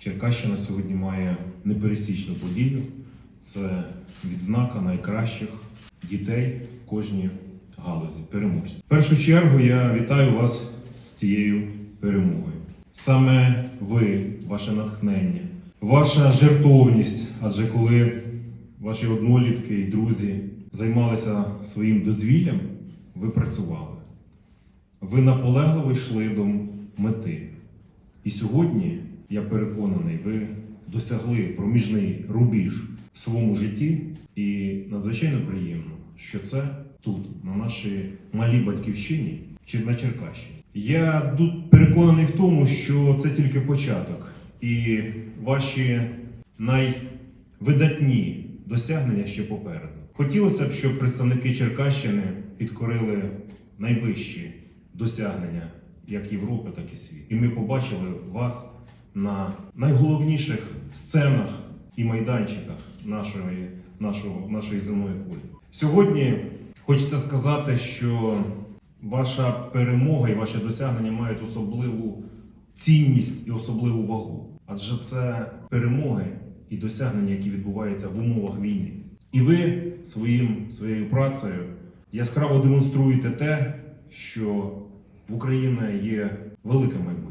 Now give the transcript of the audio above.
Черкащина сьогодні має непересічну подію. Це відзнака найкращих дітей в кожній галузі, переможців. В першу чергу я вітаю вас з цією перемогою. Саме ви, ваше натхнення, ваша жертовність, адже коли ваші однолітки і друзі займалися своїм дозвіллям, ви працювали. Ви наполегливо йшли до мети. І сьогодні, я переконаний, ви досягли проміжний рубіж в своєму житті, і надзвичайно приємно, що це тут, на нашій малій батьківщині, чи на Черкащині. Я тут переконаний в тому, що це тільки початок, і ваші найвидатні досягнення ще попереду. Хотілося б, щоб представники Черкащини підкорили найвищі досягнення як Європи, так і світу. І ми побачили вас на найголовніших сценах і майданчиках нашої, нашого, нашої земної кулі. Сьогодні хочеться сказати, що ваша перемога і ваші досягнення мають особливу цінність і особливу вагу. Адже це перемоги і досягнення, які відбуваються в умовах війни. І ви своїм, своєю працею яскраво демонструєте те, що в Україні є велике майбутнє.